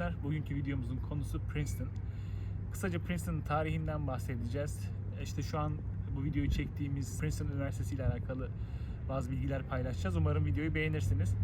Arkadaşlar. Bugünkü videomuzun konusu Princeton. Kısaca Princeton tarihinden bahsedeceğiz. İşte şu an bu videoyu çektiğimiz Princeton Üniversitesi ile alakalı bazı bilgiler paylaşacağız. Umarım videoyu beğenirsiniz.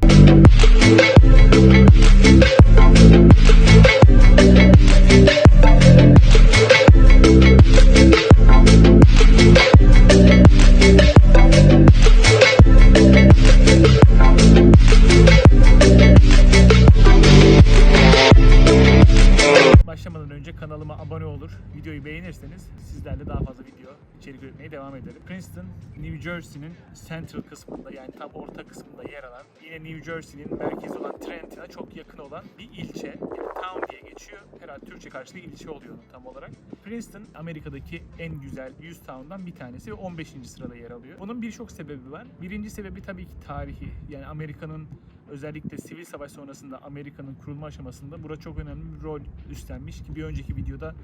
Princeton, New Jersey'nin central kısmında yani tam orta kısmında yer alan, yine New Jersey'nin merkezi olan Trenton'a çok yakın olan bir ilçe. Yani town diye geçiyor. Herhalde Türkçe karşılığı ilçe oluyor tam olarak. Princeton Amerika'daki en güzel 100 town'dan bir tanesi ve 15. sırada yer alıyor. Bunun birçok sebebi var. Birinci sebebi tabii ki tarihi. Yani Amerika'nın özellikle sivil savaş sonrasında Amerika'nın kurulma aşamasında burada çok önemli bir rol üstlenmiş ki bir önceki videoda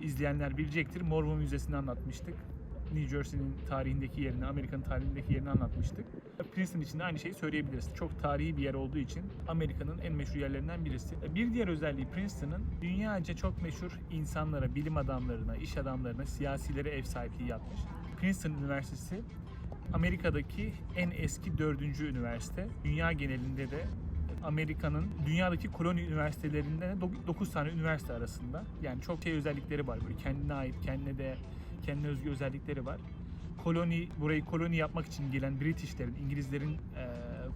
izleyenler bilecektir. Mormon Müzesi'ni anlatmıştık. New Jersey'nin tarihindeki yerini, Amerika'nın tarihindeki yerini anlatmıştık. Princeton için de aynı şeyi söyleyebiliriz. Çok tarihi bir yer olduğu için Amerika'nın en meşhur yerlerinden birisi. Bir diğer özelliği Princeton'ın dünyaca çok meşhur insanlara, bilim adamlarına, iş adamlarına, siyasilere ev sahipliği yapmış. Princeton Üniversitesi Amerika'daki en eski dördüncü üniversite. Dünya genelinde de Amerika'nın dünyadaki koloni üniversitelerinden 9 tane üniversite arasında. Yani çok şey özellikleri var. Böyle kendine ait, kendine de kendine özgü özellikleri var. Koloni, burayı koloni yapmak için gelen Britishlerin, İngilizlerin eee,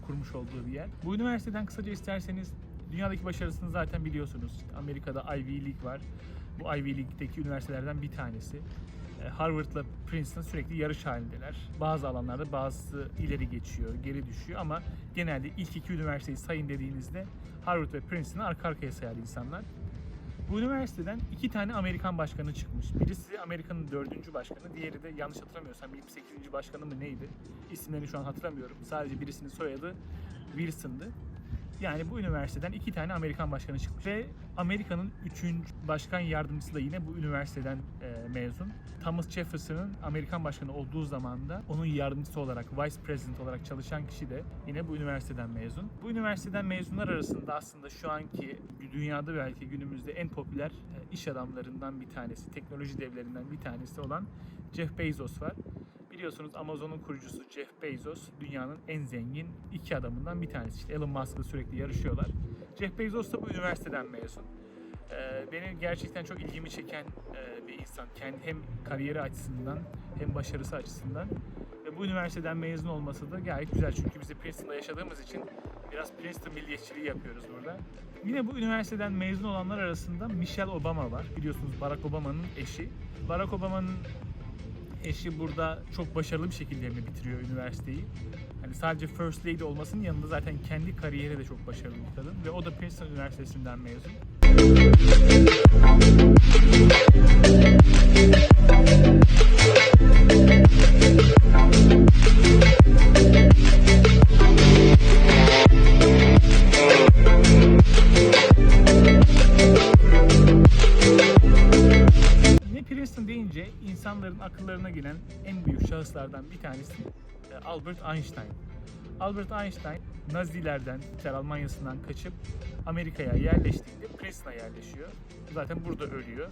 kurmuş olduğu bir yer. Bu üniversiteden kısaca isterseniz dünyadaki başarısını zaten biliyorsunuz. Amerika'da Ivy League var. Bu Ivy League'deki üniversitelerden bir tanesi. E, Harvard'la Princeton sürekli yarış halindeler. Bazı alanlarda bazı ileri geçiyor, geri düşüyor ama genelde ilk iki üniversiteyi sayın dediğinizde Harvard ve Princeton'ı arka arkaya sayar insanlar. Bu üniversiteden iki tane Amerikan başkanı çıkmış. Birisi Amerika'nın dördüncü başkanı, diğeri de yanlış hatırlamıyorsam 28. başkanı mı neydi? İsimlerini şu an hatırlamıyorum. Sadece birisinin soyadı Wilson'dı. Yani bu üniversiteden iki tane Amerikan başkanı çıkmış. Ve Amerika'nın üçüncü başkan yardımcısı da yine bu üniversiteden e, mezun. Thomas Jefferson'ın Amerikan başkanı olduğu zaman da onun yardımcısı olarak, vice president olarak çalışan kişi de yine bu üniversiteden mezun. Bu üniversiteden mezunlar arasında aslında şu anki dünyada belki günümüzde en popüler e, iş adamlarından bir tanesi, teknoloji devlerinden bir tanesi olan Jeff Bezos var. Biliyorsunuz Amazon'un kurucusu Jeff Bezos dünyanın en zengin iki adamından bir tanesi. İşte Elon Musk'la sürekli yarışıyorlar. Jeff Bezos da bu üniversiteden mezun. Ee, beni gerçekten çok ilgimi çeken e, bir insan. Kendi hem kariyeri açısından hem başarısı açısından. Ve bu üniversiteden mezun olması da gayet güzel. Çünkü biz de Princeton'da yaşadığımız için biraz Princeton milliyetçiliği yapıyoruz burada. Yine bu üniversiteden mezun olanlar arasında Michelle Obama var. Biliyorsunuz Barack Obama'nın eşi. Barack Obama'nın eşi burada çok başarılı bir şekilde mi bitiriyor üniversiteyi. Hani sadece First Lady olmasının yanında zaten kendi kariyeri de çok başarılı bir kadın ve o da Princeton Üniversitesi'nden mezun. Yine Albert Einstein. Albert Einstein Nazilerden, Hitler Almanya'sından kaçıp Amerika'ya yerleştiğinde Princeton'a yerleşiyor. Zaten burada ölüyor.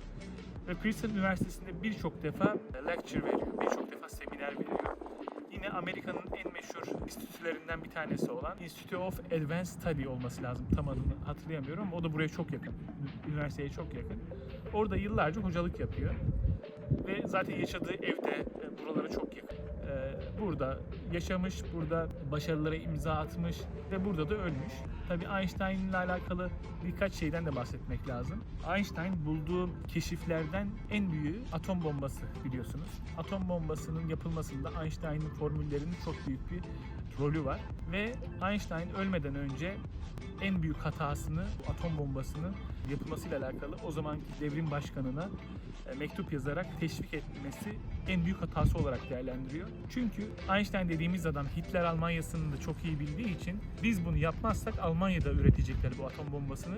Ve Princeton Üniversitesi'nde birçok defa lecture veriyor, birçok defa seminer veriyor. Yine Amerika'nın en meşhur enstitülerinden bir tanesi olan Institute of Advanced Study olması lazım. Tam adını hatırlayamıyorum ama o da buraya çok yakın. Üniversiteye çok yakın. Orada yıllarca hocalık yapıyor. Ve zaten yaşadığı evde e, buralara çok yakın. E, Burada yaşamış, burada başarılara imza atmış ve burada da ölmüş. Tabii Einstein ile alakalı birkaç şeyden de bahsetmek lazım. Einstein bulduğu keşiflerden en büyüğü atom bombası biliyorsunuz. Atom bombasının yapılmasında Einstein'ın formüllerinin çok büyük bir rolü var. Ve Einstein ölmeden önce en büyük hatasını, atom bombasını yapılmasıyla alakalı o zamanki devrim başkanına e, mektup yazarak teşvik etmesi en büyük hatası olarak değerlendiriyor. Çünkü Einstein dediğimiz adam Hitler Almanya'sını da çok iyi bildiği için biz bunu yapmazsak Almanya'da üretecekler bu atom bombasını.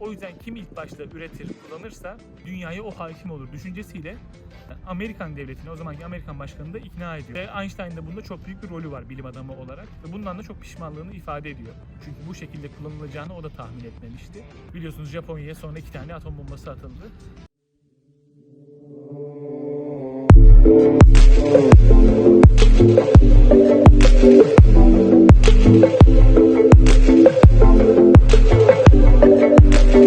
O yüzden kim ilk başta üretir, kullanırsa dünyaya o hakim olur düşüncesiyle Amerikan devletini, o zamanki Amerikan başkanını da ikna ediyor. Ve Einstein de bunda çok büyük bir rolü var bilim adamı olarak. Ve bundan da çok pişmanlığını ifade ediyor. Çünkü bu şekilde kullanılacağını o da tahmin etmemişti. Biliyorsunuz Japonya'ya sonra iki tane atom bombası atıldı.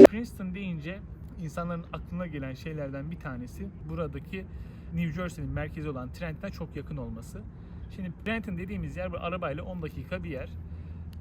Princeton deyince insanların aklına gelen şeylerden bir tanesi buradaki New Jersey'nin merkezi olan Trenton'a çok yakın olması. Şimdi Trenton dediğimiz yer bu arabayla 10 dakika bir yer.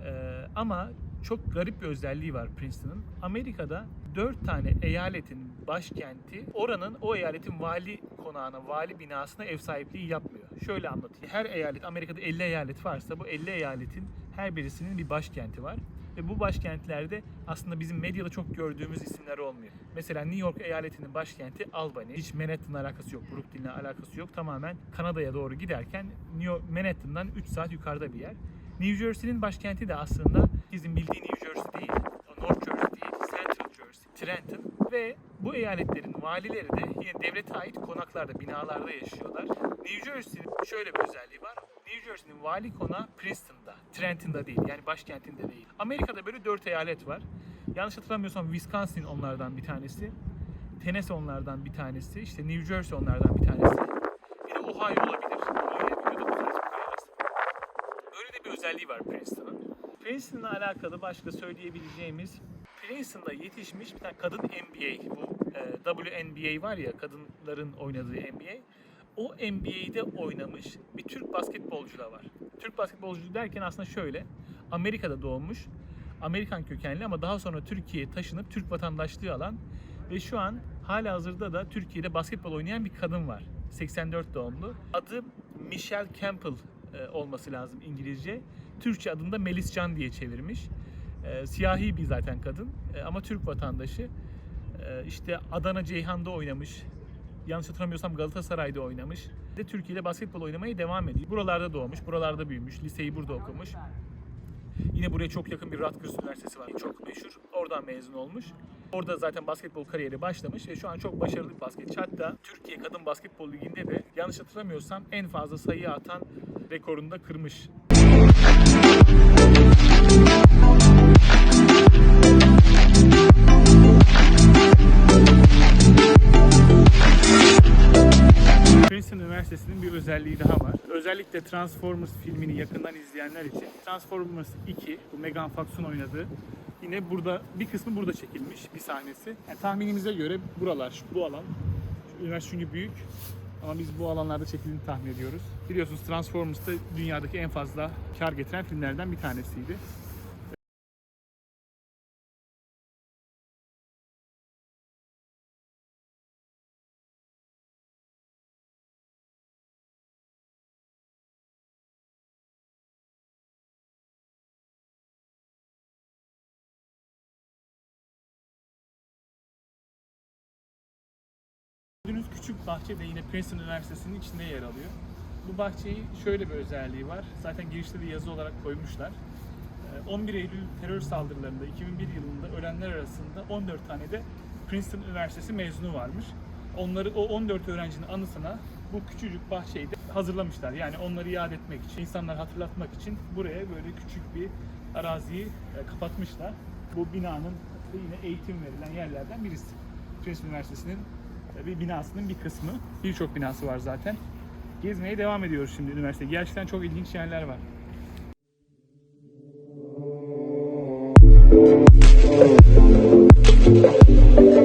Ee, ama çok garip bir özelliği var Princeton'ın. Amerika'da 4 tane eyaletin başkenti oranın o eyaletin vali konağına, vali binasına ev sahipliği yapmıyor. Şöyle anlatayım. Her eyalet, Amerika'da 50 eyalet varsa bu 50 eyaletin her birisinin bir başkenti var. Ve bu başkentlerde aslında bizim medyada çok gördüğümüz isimler olmuyor. Mesela New York eyaletinin başkenti Albany. Hiç Manhattan'la alakası yok, Brooklyn'le alakası yok. Tamamen Kanada'ya doğru giderken New York, Manhattan'dan 3 saat yukarıda bir yer. New Jersey'nin başkenti de aslında bizim bildiği New Jersey değil. North Jersey, Trenton ve bu eyaletlerin valileri de yine devlete ait konaklarda, binalarda yaşıyorlar. New Jersey'nin şöyle bir özelliği var. New Jersey'nin vali konağı Princeton'da, Trenton'da değil. Yani başkentinde değil. Amerika'da böyle dört eyalet var. Yanlış hatırlamıyorsam Wisconsin onlardan bir tanesi. Tennessee onlardan bir tanesi. İşte New Jersey onlardan bir tanesi. Bir de Ohio olabilir. Böyle de bir özelliği var Princeton'ın. Princeton'la alakalı başka söyleyebileceğimiz Princeton'da yetişmiş bir tane kadın NBA. Bu e, WNBA var ya kadınların oynadığı NBA. O NBA'de oynamış bir Türk basketbolcu da var. Türk basketbolcu derken aslında şöyle. Amerika'da doğmuş. Amerikan kökenli ama daha sonra Türkiye'ye taşınıp Türk vatandaşlığı alan ve şu an hala hazırda da Türkiye'de basketbol oynayan bir kadın var. 84 doğumlu. Adı Michelle Campbell e, olması lazım İngilizce. Türkçe adında Melis Can diye çevirmiş. E, siyahi bir zaten kadın E, ama Türk vatandaşı. E, işte Adana Ceyhan'da oynamış. Yanlış hatırlamıyorsam Galatasaray'da oynamış. Ve Türkiye'de basketbol oynamaya devam ediyor. Buralarda doğmuş, buralarda büyümüş, liseyi burada okumuş. Yine buraya çok yakın bir Rutgers Üniversitesi var. Çok meşhur. Oradan mezun olmuş. Orada zaten basketbol kariyeri başlamış ve şu an çok başarılı bir basketçi. Hatta Türkiye Kadın Basketbol Ligi'nde de yanlış hatırlamıyorsam en fazla sayı atan rekorunu da kırmış. Princeton Üniversitesi'nin bir özelliği daha var. Özellikle Transformers filmini yakından izleyenler için Transformers 2, bu Megan Fox'un oynadığı yine burada bir kısmı burada çekilmiş bir sahnesi. Yani tahminimize göre buralar, bu alan, üniversite çünkü büyük ama biz bu alanlarda çekildiğini tahmin ediyoruz. Biliyorsunuz Transformers da dünyadaki en fazla kar getiren filmlerden bir tanesiydi. Gördüğünüz küçük bahçe de yine Princeton Üniversitesi'nin içinde yer alıyor. Bu bahçeyi şöyle bir özelliği var. Zaten girişte de yazı olarak koymuşlar. Ee, 11 Eylül terör saldırılarında 2001 yılında ölenler arasında 14 tane de Princeton Üniversitesi mezunu varmış. Onları o 14 öğrencinin anısına bu küçücük bahçeyi de hazırlamışlar. Yani onları yad etmek için, insanları hatırlatmak için buraya böyle küçük bir araziyi e, kapatmışlar. Bu binanın yine eğitim verilen yerlerden birisi. Princeton Üniversitesi'nin bir binasının bir kısmı. Birçok binası var zaten. Gezmeye devam ediyoruz şimdi üniversite. Gerçekten çok ilginç yerler var. bir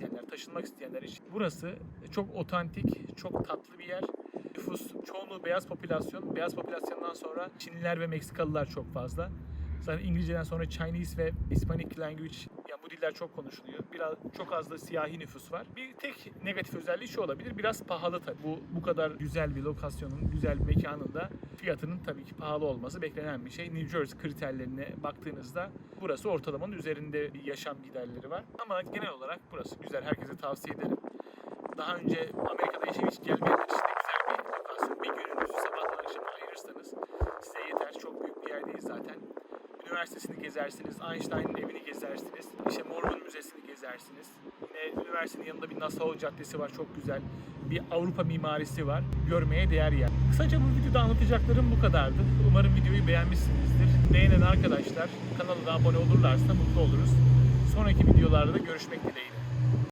isteyenler, taşınmak isteyenler için burası çok otantik, çok tatlı bir yer. Nüfus çoğunluğu beyaz popülasyon. Beyaz popülasyondan sonra Çinliler ve Meksikalılar çok fazla. Zaten İngilizceden sonra Chinese ve Hispanic language bu diller çok konuşuluyor. Biraz çok az da siyahi nüfus var. Bir tek negatif özelliği şu olabilir. Biraz pahalı tabii. Bu bu kadar güzel bir lokasyonun, güzel bir mekanın fiyatının tabii ki pahalı olması beklenen bir şey. New Jersey kriterlerine baktığınızda burası ortalamanın üzerinde bir yaşam giderleri var. Ama genel olarak burası güzel. Herkese tavsiye ederim. Daha önce Amerika'da yaşayıp hiç gelmeyenler için de güzel bir lokasyon. Bir gününüzü sabahtan akşama ayırırsanız size yeter. Çok büyük bir yerdeyiz zaten. Üniversitesini gezersiniz, Einstein'ın evini gezersiniz, işte Mormon Müzesi'ni gezersiniz. Yine üniversitenin yanında bir Nassau Caddesi var, çok güzel. Bir Avrupa mimarisi var, görmeye değer yer. Kısaca bu videoda anlatacaklarım bu kadardı. Umarım videoyu beğenmişsinizdir. Beğenen arkadaşlar kanala da abone olurlarsa mutlu oluruz. Sonraki videolarda da görüşmek dileğiyle.